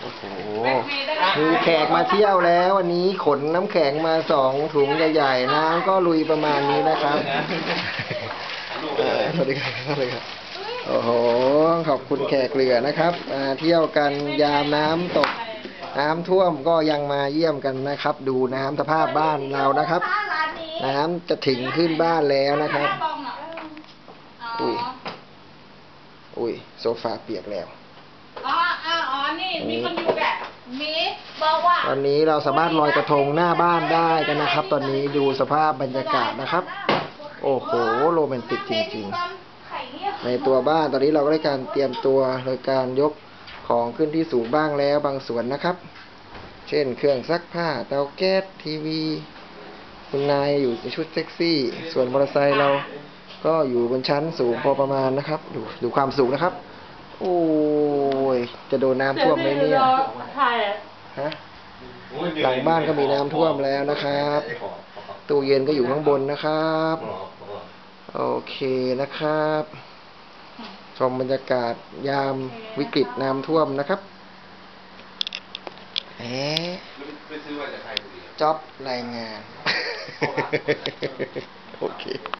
โอ้โหแบ็คเมย์ได้ไหมมีแขกมาเที่ยวแล้ววันนี้ขนน้ำแข็งมาสองถุงใหญ่ๆน้ำก็ลุยประมาณนี้นะครับเออสวัสดีครับสวัสดีครับโอ้โห ขอบคุณแขกเรือนะครับมาเที่ยวกันยามน้ำตก น้ำท่วมก็ยังมาเยี่ยมกันนะครับ ดูน้ำสภาพบ้านเรานะครับร้านนี้น้ำจะถึงขึ้นบ้านแล้วนะครับบองเหรออ๋ออุ้ยอุ้ยโซฟาเปียกแล้ว อ๋ออ๋ออ๋อนี่มีคนอยู่แบบมีบอกว่าตอนนี้เราสามารถลอยกระทงหน้าบ้านได้กันนะครับ ตอนนี้ดูสภาพบรรยากาศนะครับ โอ้โหโรแมนติกจริง ๆ ในตัวบ้านตอนนี้เราก็ได้การเตรียมตัวโดยการยกของขึ้นที่สูงบ้างแล้วบางส่วนนะครับ เช่นเครื่องซักผ้าเตาแก๊สทีวีคุณนายอยู่ในชุดเซ็กซี่ ส่วนมอเตอร์ไซค์เราก็อยู่บนชั้นสูงพอประมาณนะครับ ดูดูความสูงนะครับ โอ้ย จะโดนน้ำท่วมไหมเนี่ย ถ่ายฮะ หลังบ้านก็มีน้ำท่วมแล้วนะครับ ตู้เย็นก็อยู่ข้างบนนะครับ โอเคนะครับ ชมบรรยากาศยามวิกฤตน้ำท่วมนะครับแหมไปซื้อมาจากใครพอดีจ็อบรายงาน โอเค